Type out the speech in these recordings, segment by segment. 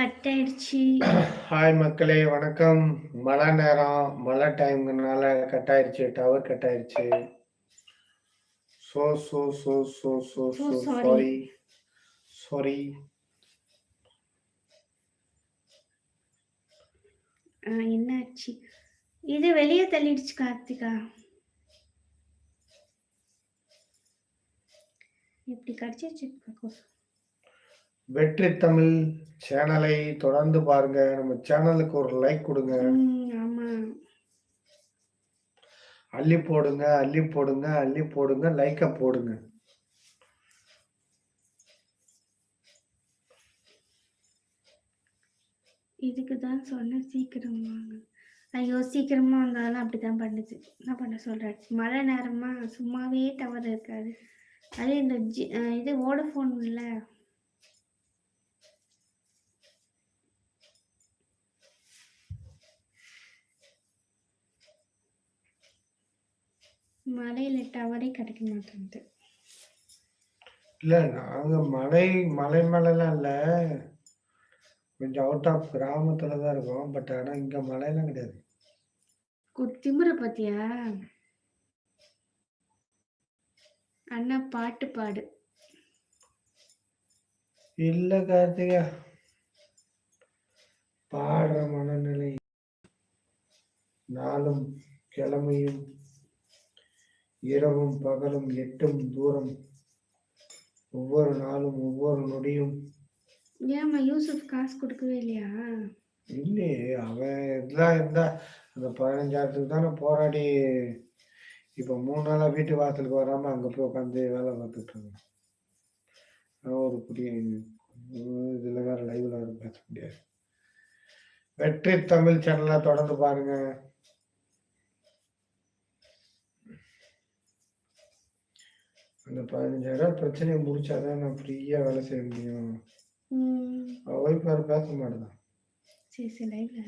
Cut ஆயிடுச்சு hi மக்களே வணக்கம். மழை நேரம் மழை டைம்னால கட் ஆயிடுச்சு டவர் கட் ஆயிடுச்சு so so so so so so. Sorry sorry என்னாச்சு? இது வெளியே தள்ளிடுச்சு கார்த்திகா. எப்படி கடிச்சிச்சு கொசு வெற்றி தமிழ் சேனலை தொடர்ந்து பாருங்க. நம்ம சேனலுக்கு ஒரு லைக் கொடுங்க. அள்ளி போடுங்க அள்ளி போடுங்க அள்ளி போடுங்க லைக்க போடுங்க. இதுக்கு தான் சொன்னேன் சீக்கிரம் வாங்க. ஐயோ சீக்கிரமா வந்தாலும் அப்படிதான் பண்ணுது. என்ன பண்ண சொல்றேன்? மழை நேரமா சும்மாவே டவர் இருக்காது. அது இந்த இது வோடஃபோன் இல்ல. மழையில டவரே கிடைக்க மாட்டேங்குது இல்ல நாங்க மலை மலை மேலாம் இல்ல. கொஞ்சம் அவுட் ஆஃப் கிராமத்துல தான் இருக்கோம். பட் ஆனா இங்க மலையெல்லாம் கிடையாது. திமிர பாத்தியா? அண்ணா பாட்டு பாடு. இல்ல கார்த்திகா. பாடுற மனநிலை. நாளும் கிழமையும் இரவும் பகலும் எட்டும் தூரம். ஒவ்வொரு நாளும் ஒவ்வொரு நொடியும். ஏம்மா யூசுப் காசு கொடுக்கவே இல்லையா? இல்லையே அவன் இதெல்லாம் இருந்தா. அந்த பதினஞ்சாயிரத்துக்கு தானே போராடி. இப்ப மூணு நாளா வீட்டு வாசலுக்கு வராம அங்க போய் உட்காந்து வேலை பார்த்துட்டு அவன் ஒரு புதிய இதுல வேற லைவ்ல பேச முடியாது. வெற்றி தமிழ் சேனலை தொடர்ந்து பாருங்க. அந்த பதினஞ்சாயிரம் பிரச்சனையை முடிச்சாதான் நான் ஃப்ரீயா வேலை செய்ய முடியும். ம். அவன் ஒய்ஃப் வேற பேச மாட்டேதான் சரி சரி லைவ்ல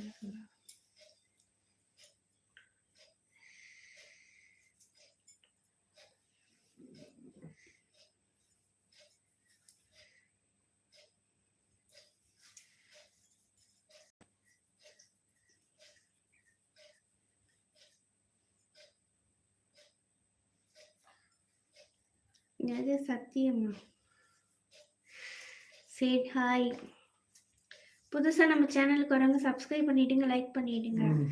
சொல்லலாம் அது சத்தியமா? சரி ஹாய் புதுசா நம்ம சேனலுக்கு வரவங்க சப்ஸ்கிரைப் பண்ணிடுங்க லைக் பண்ணிடுங்க. ம்.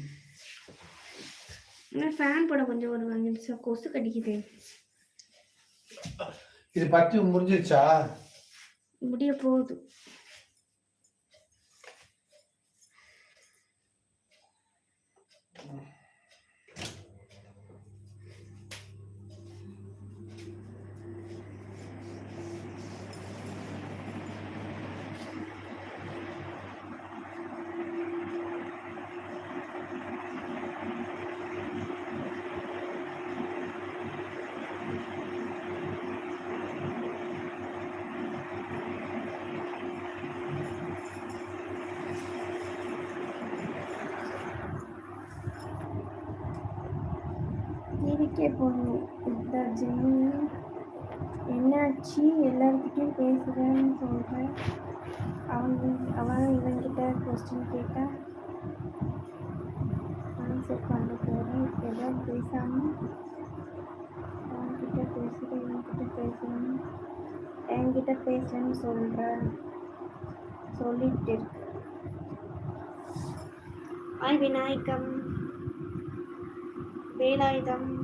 ஆனால் ஃபேன் போட கொஞ்சம் ஒரு அஞ்சு நிமிஷம் கொசு கடிக்குது. இது பத்தி முடிஞ்சிருச்சா? முடிய போகுது இதுக்கே போகணும் இதுதான் என்னாச்சு? எல்லாருக்கிட்டையும் பேசுகிறேன்னு சொல்கிறேன் அவங்க அவன் இவன்கிட்ட கொஸ்டின் கேட்டால் ஆன்சர் பண்ண போகிறேன் ஏதோ பேசாமல் அவன்கிட்ட பேசுகிறேன் இவன்கிட்ட பேசணும் என்கிட்ட பேசுகிறேன்னு சொல்கிறேன் சொல்லிட்டு இருக்கு ஆய் விநாயகம். வேலாயுதம்.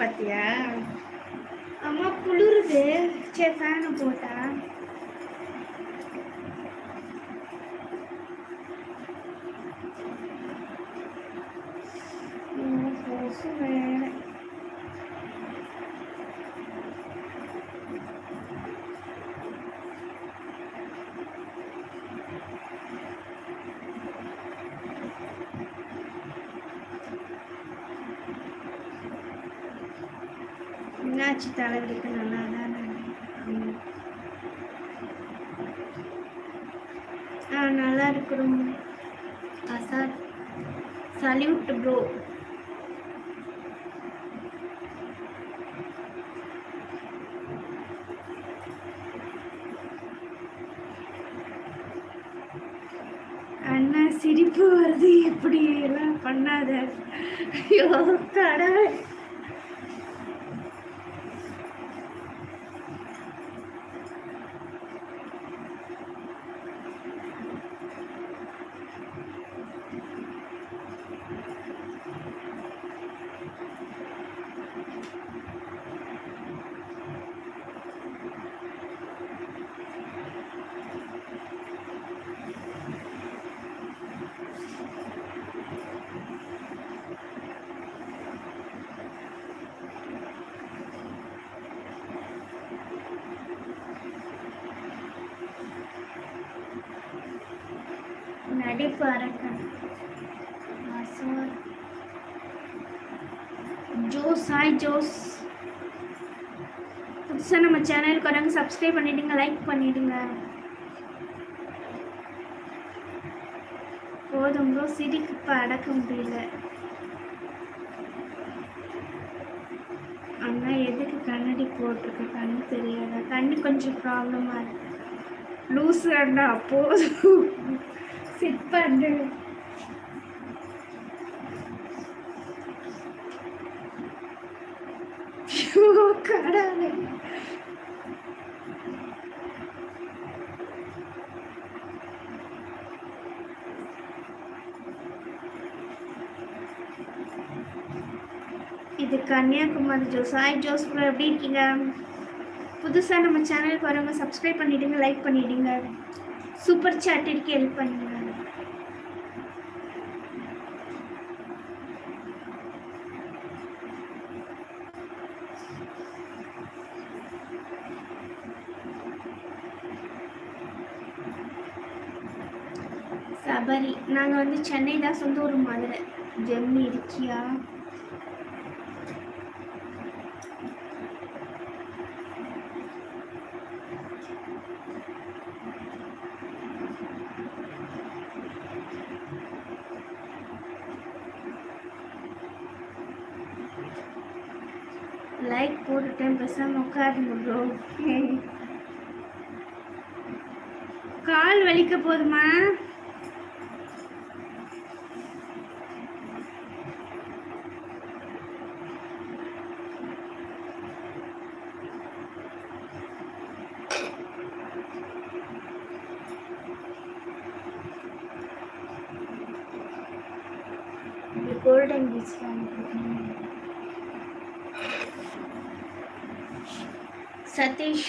பார்த்தியா அம்மா குளிருது. சரி ஃபேனை போட்டேன் ஆச்சு தலைவலிக்கு? நல்லா தான் ஆ நல்லா இருக்கிறோம் அசாத் சல்யூட் ப்ரோ. அண்ணா சிரிப்பு வருது. இப்படி எல்லாம் பண்ணாத. ஐயோ கடவுள். நடிப்பு அரக்கன் அசோர் ஜோஸ் ஹாய் ஜோஸ். புதுசாக நம்ம சேனலுக்கு வராங்க சப்ஸ்கிரைப் பண்ணிவிடுங்க லைக் பண்ணிவிடுங்க போதும் ப்ரோ சிரிக்கு இப்போ அடக்க முடியல. அண்ணா எதுக்கு கண்ணாடி போட்டிருக்கு? கண்ணு தெரியாதா? கண்ணு கொஞ்சம் ப்ராப்ளமாக இருக்கு. லூஸ் அண்ணா போதும். ஃபிட் பண்ணு கடவுளே. இது கன்னியாகுமரி ஜோஸ் ஹாய் ஜோஸ் ப்ரோ எப்படி இருக்கீங்க? புதுசாக நம்ம சேனலுக்கு வரவங்க சப்ஸ்கிரைப் பண்ணிடுங்க லைக் பண்ணிவிடுங்க சூப்பர் சாட்டிற்கு ஹெல்ப் பண்ணுங்க. நாங்கள் வந்து சென்னை தான் சொந்த ஊர் மதுரை. ஜெம்மி இருக்கியா? லைக் போட்டுட்டேன் பெருசாக உட்காருங்க ப்ரோ கால் வலிக்க போதுமா?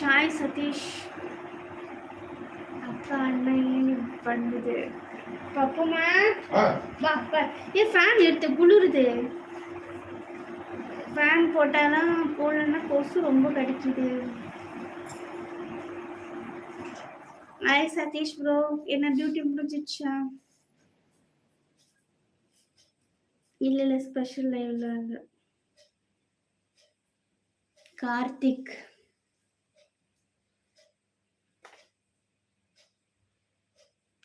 ஹாய் சதீஷ் அப்பா அண்ணன் ஏன் பண்ணுது? பாப்போமா? வா வா. ஏ ஃபேன் எடுத்து குளிருது. ஃபேன் போட்டாதான் போடலன்னா கொசு ரொம்ப கடிக்குது. ஹாய் சதீஷ் ப்ரோ என்ன டியூட்டி முடிஞ்சிச்சா இல்ல இல்ல ஸ்பெஷல் லைவ்ல கார்த்திக்.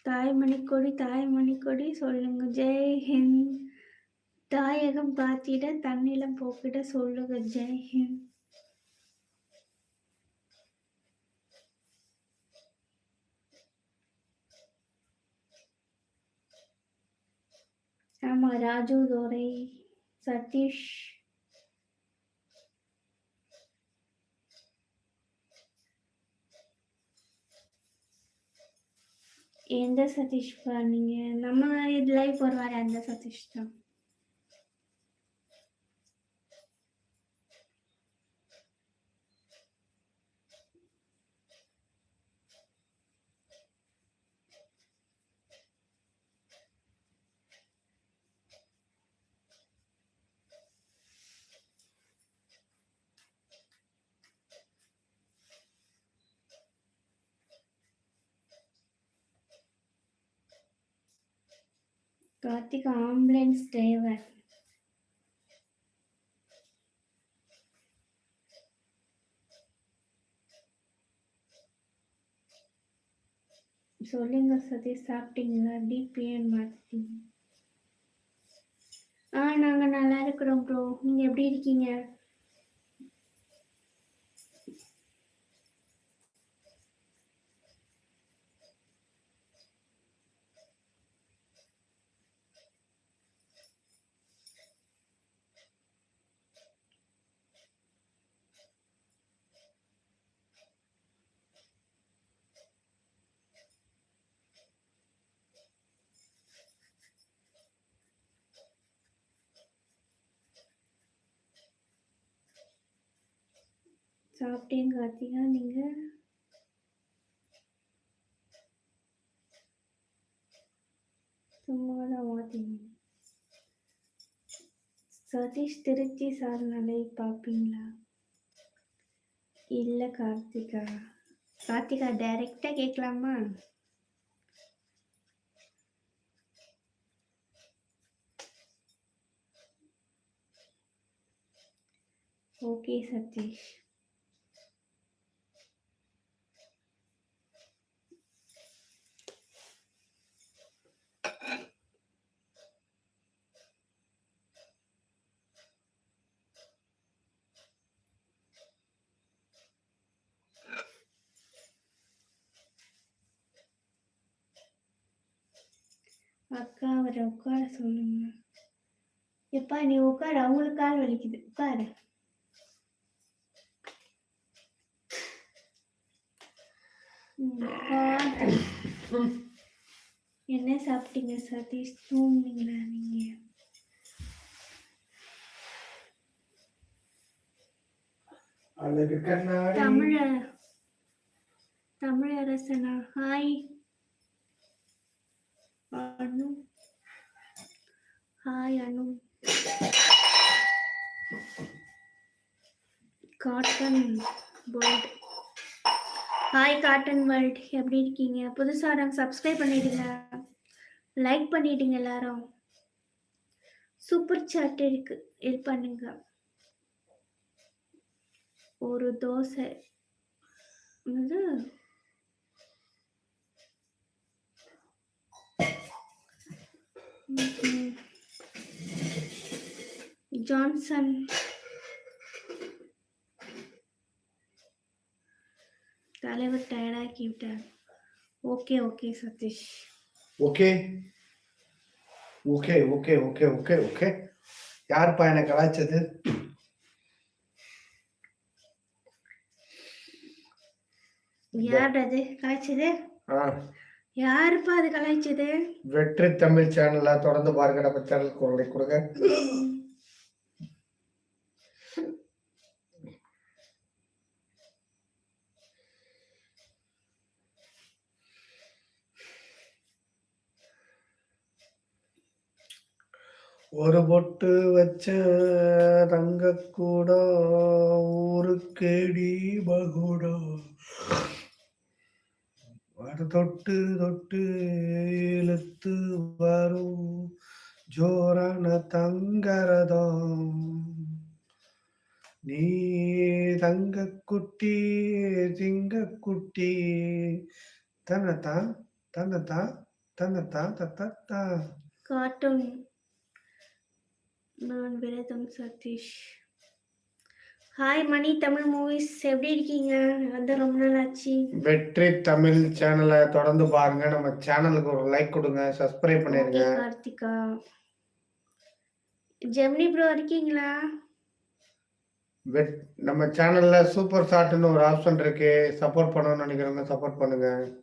தாய்மணி கொடி தாய்மணி கொடி சொல்லுங்க ஜெய் ஹிந்த் தாயகம் காத்திட தன்னிலம் போக்கிட சொல்லுங்க ஜெய் ஹிந்த் ஆமா ராஜு தோரை சதீஷ் எந்த சதீஷ் பா? நீங்க நம்ம இது லைவ் வருவாரு அந்த சதீஷ் தான். Karthik ambulance driver. சொல்லுங்க சதீஷ் சாப்பிட்டீங்களா? டிபிஎன் மார்க்கெட்டிங் ஆ நாங்கள் நல்லா இருக்கிறோம் ப்ரோ நீங்கள் எப்படி இருக்கீங்க? சாப்பிட்டேன் கார்த்திகா நீங்கள் சும்மா தான் மாற்றிங்க சதீஷ் திருச்சி சார் நல்லா பார்ப்பீங்களா? இல்லை கார்த்திகா. கார்த்திகா டைரெக்டாக கேட்கலாமா? ஓகே சதீஷ் அக்கா அவரை உட்கார சொல்லுங்க எப்பா நீ உட்காரு. அவங்களுக்கு கால் வலிக்குது. உட்காரு. என்ன சாப்பிட்டீங்க சதீஷ்? தூங்குனீங்களா நீங்க? தமிழ தமிழரசனா hi. Anu. Hi Anu. Cotton world hi cotton world எப்படி இருக்கீங்க? புதுசாக நாங்கள் சப்ஸ்கிரைப் பண்ணிடுங்க லைக் பண்ணிடுங்க எல்லாரும். சூப்பர் சாட் இருக்கு. இது பண்ணுங்க. ஒரு தோசை. இது ம்ஹும். ஜான்சன் தலைவர் டயர்டாக்கி விட்டார் okay okay Sathish. Okay okay okay okay okay okay யாருப்பா என்னை கலாய்ச்சது? யார் அது? கலாய்ச்சது? ஆ. யாருப்பா அது கலாய்ச்சது? வெற்றி தமிழ் சேனலை தொடர்ந்து பாருங்க நம்ம சேனலுக்கு கொடுங்க. ஒரு பொட்டு வச்ச தங்க கூட ஊருக்கேடி பகுடா வர தொட்டு தொட்டு இழுத்து வரும் ஜோரான தங்கரதம். நீ தங்க குட்டி சிங்க குட்டி தன்னத்தான் தன்னத்தா தன்னத்தா தத்தத்தா கார்ட்டூன் நான் விரதம் சதீஷ். ஹாய் மணி. தமிழ் மூவிஸ் எப்படி இருக்கீங்க? வந்து ரொம்ப நாள் ஆச்சு வெற்றி தமிழ் சேனலை தொடர்ந்து பாருங்க. நம்ம சேனலுக்கு ஒரு லைக் கொடுங்க. சப்ஸ்கிரைப் பண்ணிருங்க. கார்த்திகா. ஜெமினி ப்ரோ இருக்கீங்களா? வெட் நம்ம சேனல்ல சூப்பர் ஷாட்னு ஒரு ஆப்ஷன் இருக்கு. சப்போர்ட் பண்ணணும்னு நினைக்கிறவங்க சப்போர்ட் பண்ணுங்க.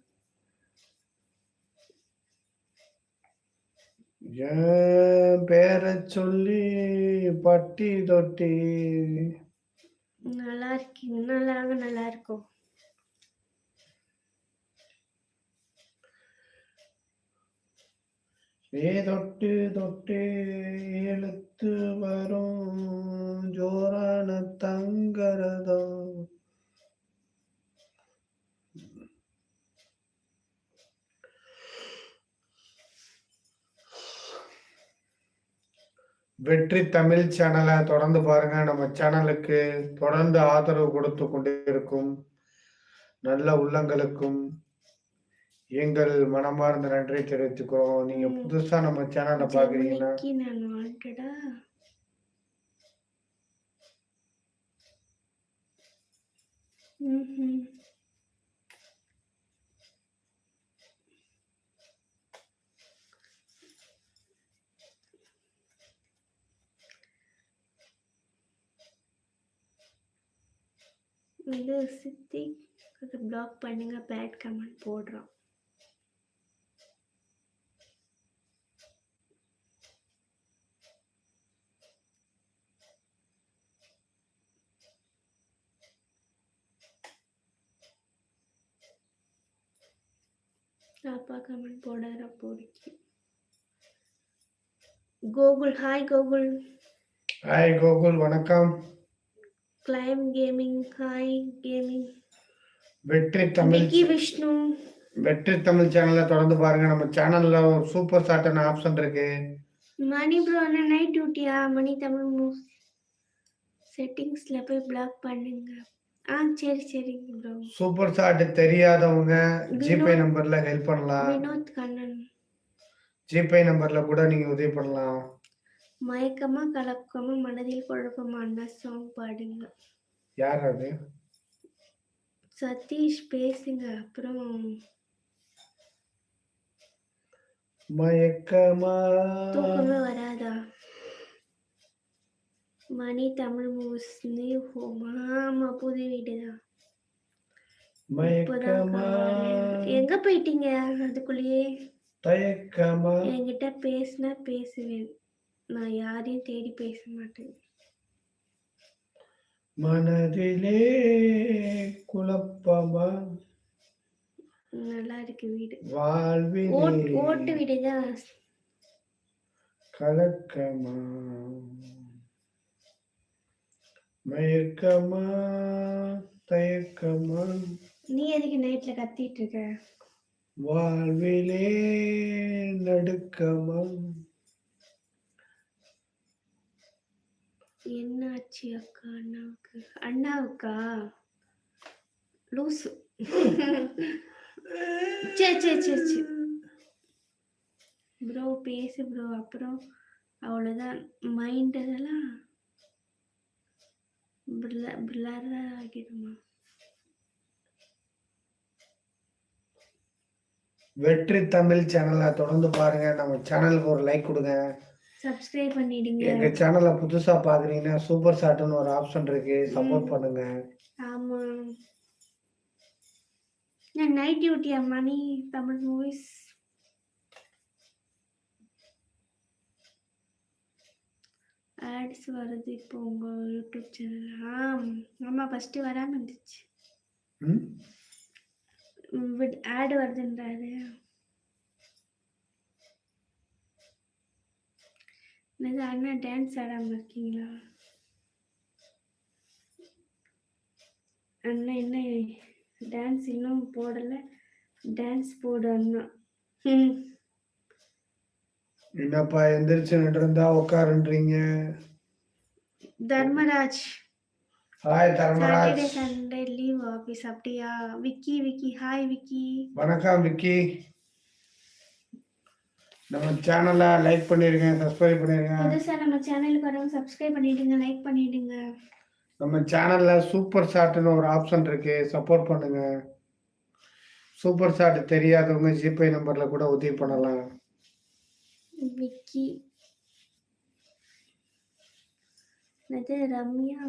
என் பேரை சொல்லி பட்டி தொட்டி. நல்லா இருக்கீங்க நல்லா நல்லா இருக்கும் ஏ தொட்டு தொட்டு இழுத்து வரும் ஜோரான தங்கரதம். வெற்றி தமிழ் சேனலை தொடர்ந்து பாருங்க நம்ம சேனலுக்கு தொடர்ந்து ஆதரவு கொடுத்து கொண்டிருக்கும் நல்ல உள்ளங்களுக்கும் எங்கள் மனமார்ந்த நன்றி தெரிவித்துக்கிறோம். நீங்க புதுசா நம்ம சேனல Mm-hmm. வந்து சித்தி பிளாக் பண்ணுங்க பேட் கமெண்ட் போடுறான். அப்பா கமெண்ட் போடாத பொறுக்கி. கோகுல் ஹாய் கோகுல். ஹாய் கோகுல் வணக்கம். Claim gaming hi gaming. Vetri Tamil Vishnu. வெற்றி தமிழ் சேனல தொடர்ந்து பாருங்க. நம்ம சேனல்ல ஒரு சூப்பர் சாட்னு ஆப்ஷன் இருக்கு. மணி ப்ரோ என்ன நைட் டியூட்டியா? மணி தமிழ் மூவ்ஸ். செட்டிங்ஸ்ல போய் பிளாக் பண்ணுங்க. ஆ சரி சரிங்க ப்ரோ. சூப்பர் சாட் தெரியாதவங்க ஜிபே நம்பர்ல ஹெல்ப் பண்ணலாம். வினோத் கண்ணன். ஜிபே நம்பர்ல கூட நீங்க உதவி பண்ணலாம். மயக்கமா கலக்கமா மனதில் குழப்பமா அண்ணா சாங் பாடுங்க. யார் அது? சதீஷ் பேசுங்க அப்புறம் மயக்கமா தூக்கமே வராதா? Mani Tamil moves new home ஆமா புது வீடுதான். மயக்கமா எங்க போயிட்டீங்க அதுக்குள்ளேயே? தயக்கமா என்கிட்ட பேசினா பேசுவேன். நான் யாரையும் தேடி பேச மாட்டேன். மனதிலே குழப்பமா நல்லா இருக்கு வீடு. வாழ்விலே ஓட்டு வீடுதான். கலக்கமா மயக்கமா தயக்கமா நீ எதுக்கு நைட்ல கத்திட்டு இருக்க? வாழ்விலே நடுக்கமா என்னாச்சு அக்கா அண்ணாவுக்கு? அண்ணாவுக்கா? லூசு. சரி சரி சே சே ப்ரோ பேசு ப்ரோ அப்புறம் அவ்வளோதான் மைண்ட் இதெல்லாம் பிளர் ஆகிடுமா? வெற்றி தமிழ் சேனலை தொடர்ந்து பாருங்க நம்ம சேனலுக்கு ஒரு லைக் கொடுங்க சப்ஸ்கிரைப் பண்ணிடுங்க. எங்க சேனலை புதுசா பாக்குறீங்கன்னா சூப்பர் சாட்னு ஒரு ஆப்ஷன் இருக்கு. சப்போர்ட் பண்ணுங்க. ஆமா. நான் நைட் டியூட்டியா மணி தமிழ் மூவிஸ் ஆட்ஸ் வருது இப்போ உங்க யூடியூப் சேனல் ஆம். ஃபர்ஸ்ட் வராம இருந்துச்சு? ஆட் வருதுன்றாரு. என்னது அண்ணா டான்ஸ் ஆடாம இருக்கீங்களா? அண்ணா என்ன டான்ஸ் இன்னும் போடல. டான்ஸ் போடு அண்ணா. என்னப்பா எந்திரிச்சு இருந்தா உட்காருன்றீங்க? Dharmaraj. Hi Dharmaraj. Sunday leave office அப்படியா? விக்கி விக்கி. ஹாய் விக்கி. வணக்கம் விக்கி. நம்ம சேனலை லைக் பண்ணிருங்க சப்ஸ்கிரைப் பண்ணிருங்க. புதுசா நம்ம சேனலுக்கு வரவங்க சப்ஸ்கிரைப் பண்ணிடுங்க லைக் பண்ணிடுங்க. நம்ம சேனல்ல சூப்பர் சாட்னு ஒரு ஆப்ஷன் இருக்கு சப்போர்ட் பண்ணுங்க. சூப்பர் சாட் தெரியாதவங்க ஜிபே நம்பர்ல கூட உதவி பண்ணலாம். விக்கி. அது ரம்யா?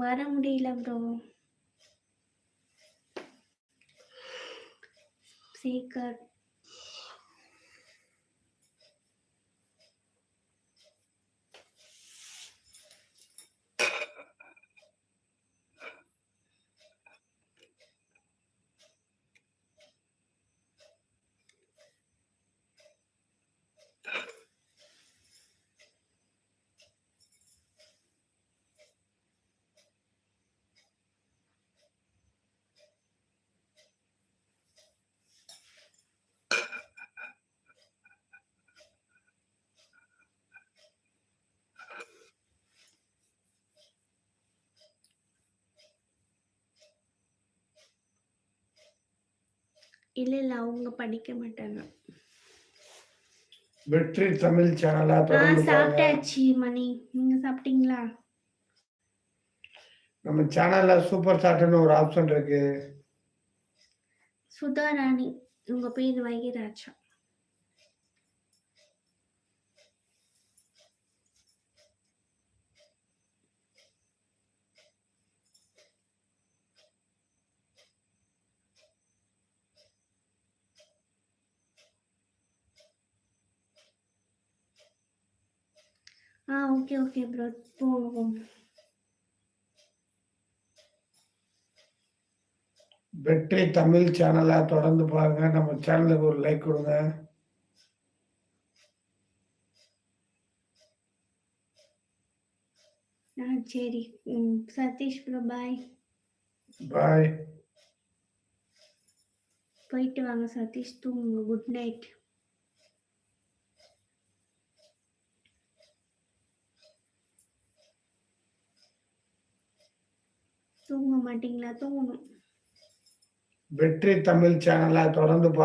வர முடியல ப்ரோ sacred இல்ல இல்ல அவங்க படிக்க மாட்டாங்க. வெற்றி தமிழ் சேனலா சாப்பிட்டாச்சு மணி. நீங்க சாப்பிட்டீங்களா? நம்ம சேனல்ல சூப்பர் சாட்னு ஒரு ஆப்ஷன் இருக்கு. சுதா ராணி உங்க பேர் வைகராஜா ஆ ஓகே ஓகே ப்ரோ போவோம் வெற்றி தமிழ் சேனலா தொடர்ந்து பாருங்க. நம்ம சேனலுக்கு ஒரு லைக் கொடுங்க. ஆ சரி. சதீஷ் ப்ரோ பாய் பாய் போயிட்டு வாங்க சதீஷ். தூங்குங்க. குட் நைட் தூங்க மாட்டீங்களா? தூங்கணும். வெற்றி தமிழ் சேனலா தொடர்ந்து பாருங்க.